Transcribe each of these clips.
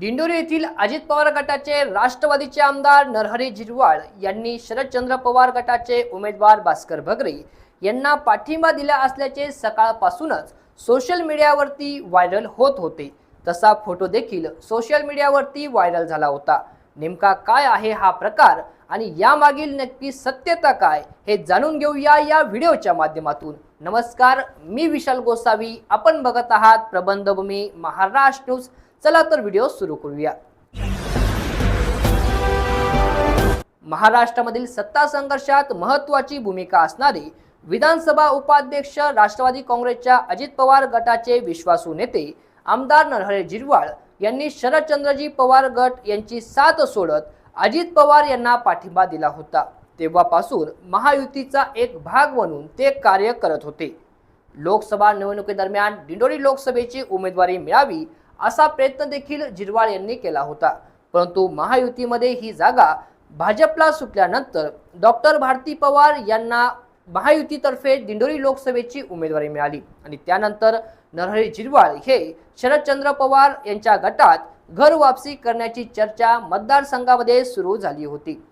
दिंडोरी येथील अजित पवार गटाचे राष्ट्रवादीचे आमदार नरहरी झिरवाळ यांनी शरदचंद्र पवार गटाचे उमेदवार भास्कर भगरे यांना पाठिंबा दिला असल्याचे सकाळपासूनच सोशल मीडियावरती व्हायरल होत होते. तसा फोटो देखील सोशल मीडियावरती व्हायरल झाला होता. नेमका काय आहे हा प्रकार आणि यामागील नक्की सत्यता काय हे जाणून घेऊया या व्हिडिओच्या माध्यमातून. नमस्कार मी विशाल गोसावी. आपण बघत आहात प्रबंधभूमी महाराष्ट्र न्यूज. चला तर व्हिडिओ सुरू करूया. महाराष्ट्रामधील सत्ता संघर्षात महत्वाची भूमिका असणारे विधानसभा उपाध्यक्ष राष्ट्रवादी काँग्रेसच्या अजित पवार गटाचे विश्वासू नेते आमदार नरहरे जिरवाळ यांनी शरदचंद्रजी पवार गट यांची साथ सोडत अजित पवार यांना पाठिंबा दिला होता. तेव्हापासून महायुतीचा एक भाग म्हणून ते कार्य करत होते. लोकसभा निवडणुकीदरम्यान दिंडोरी लोकसभेची उमेदवारी मिळावी असा प्रयत्न देखील जिरवाळ यांनी केला होता. परंतु महायुतीमध्ये ही जागा भाजपला सुटल्यानंतर डॉक्टर भारती पवार यांना महायुतीतर्फे दिंडोरी लोकसभेची उमेदवारी मिळाली. आणि त्यानंतर नरहरी जिरवाळ हे शरदचंद्र पवार यांच्या गटात घर वापसी करण्याची चर्चा मतदारसंघामध्ये सुरू झाली होती.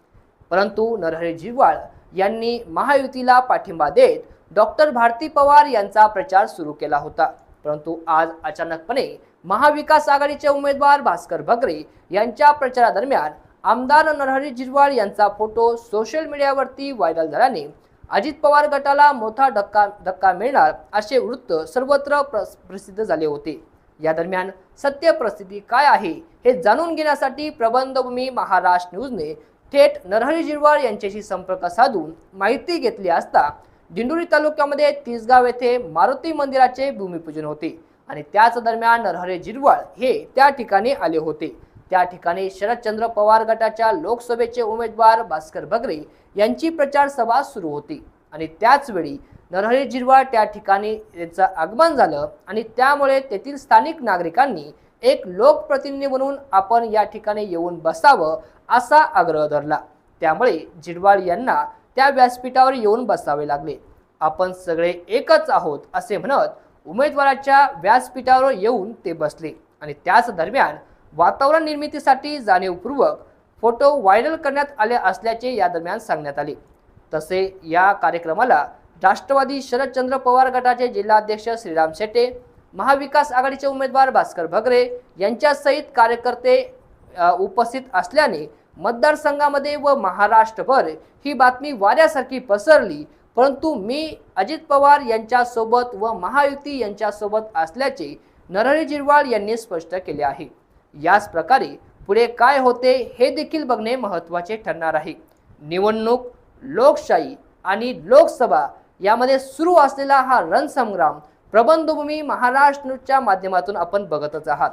परंतु नरहरी जिरवाळ यांनी महायुतीला पाठिंबा देत डॉक्टर भारती पवार यांचा प्रचार सुरू केला होता. परंतु आज अचानकपणे महाविकास आघाडीचे उमेदवार भास्कर भगरे यांच्या प्रचारादरम्यान आमदार नरहरी जिरवाळ यांचा फोटो सोशल मीडियावरती व्हायरल झाल्याने अजित पवार गटाला मोठा धक्का धक्का मिळणार असे वृत्त सर्वत्र प्रसिद्ध झाले होते. या दरम्यान सत्य परिस्थिती काय आहे हे जाणून घेण्यासाठी प्रबंधभूमी महाराष्ट्र न्यूजने थेट नरहरी जिरवाळ यांच्याशी संपर्क साधून माहिती घेतली असता दिंडोरी तालुक्यामध्ये तिसगाव येथे मारुती मंदिराचे भूमिपूजन होते. आणि त्याच दरम्यान नरहरे जिरवाळ हे त्या ठिकाणी आले होते. त्या ठिकाणी शरदचंद्र पवार गटाच्या लोकसभेचे उमेदवार भास्कर भगरे यांची प्रचार सभा सुरू होती. आणि त्याचवेळी नरहरे नरहरी जिरवाळ त्या ठिकाणी त्यांचं आगमन झालं आणि त्यामुळे तेथील स्थानिक नागरिकांनी एक लोकप्रतिनिधी म्हणून आपण या ठिकाणी येऊन बसावं असा आग्रह धरला. त्यामुळे जिरवाळ यांना त्या व्यासपीठावर येऊन बसावे लागले. आपण सगळे एकच आहोत असे म्हणत उमेदवाराच्या व्यासपीठावर येऊन ते बसले आणि त्याच दरम्यान वातावरण निर्मितीसाठी जाणीवपूर्वक फोटो व्हायरल करण्यात आले असल्याचे या दरम्यान सांगण्यात आले. तसे या कार्यक्रमाला राष्ट्रवादी शरदचंद्र पवार गटाचे जिल्हाध्यक्ष श्रीराम शेटे महाविकास आघाडीचे उमेदवार भास्कर भगरे यांच्यासहित कार्यकर्ते उपस्थित असल्याने मतदारसंघामध्ये व महाराष्ट्रभर ही बातमी वाऱ्यासारखी पसरली परंतु मी अजित पवार यांच्यासोबत व महायुती यांच्यासोबत असल्याचे नरहरी जिरवाळ यांनी स्पष्ट केले आहे. याच प्रकारे पुढे काय होते हे देखील बघणे महत्त्वाचे ठरणार आहे. निवडणूक लोकशाही आणि लोकसभा यामध्ये सुरू असलेला हा रणसंग्राम प्रबंधभूमी महाराष्ट्रच्या माध्यमातून आपण बघतच आहात.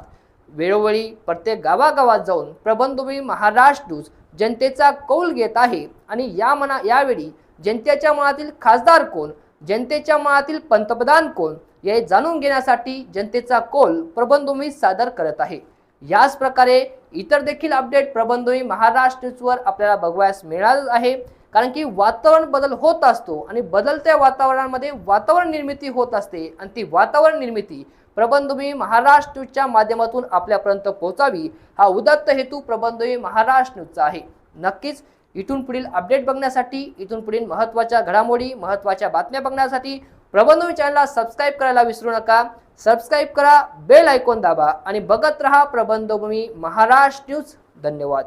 वेळोवेळी प्रत्येक गावागावात जाऊन प्रबंधभूमी महाराष्ट्र जनतेचा कौल घेत आहे आणि या मना यावेळी जनतेच्या मनातील खासदार कोण? जनतेच्या मनातील पंतप्रधान कोण? हे जाणून घेण्यासाठी जनतेचा कोल प्रबंधभूमी सादर करत आहे. याच प्रकारे इतर देखील अपडेट प्रबंधभूमी महाराष्ट्र न्यूजवर आपल्याला बघवायस मिळालं आहे. कारण की वातावरण बदल होत असतो आणि बदलत्या वातावरणामध्ये वातावरण निर्मिती होत असते आणि ती वातावरण निर्मिती प्रबंधभूमी महाराष्ट्र न्यूजच्या माध्यमातून आपल्यापर्यंत पोहोचावी हा उदत्त हेतू प्रबंधभूमी महाराष्ट्र न्यूजचा आहे. नक्कीच इथून पुढील अपडेट बघण्यासाठी इथून पुढील महत्त्वाच्या घडामोडी महत्त्वाच्या बातम्या बघण्यासाठी प्रबंधभूमी चॅनलला सबस्क्राईब करायला विसरू नका. सबस्क्राईब करा बेल आयकॉन दाबा आणि बघत रहा प्रबंधभूमी महाराष्ट्र न्यूज. धन्यवाद.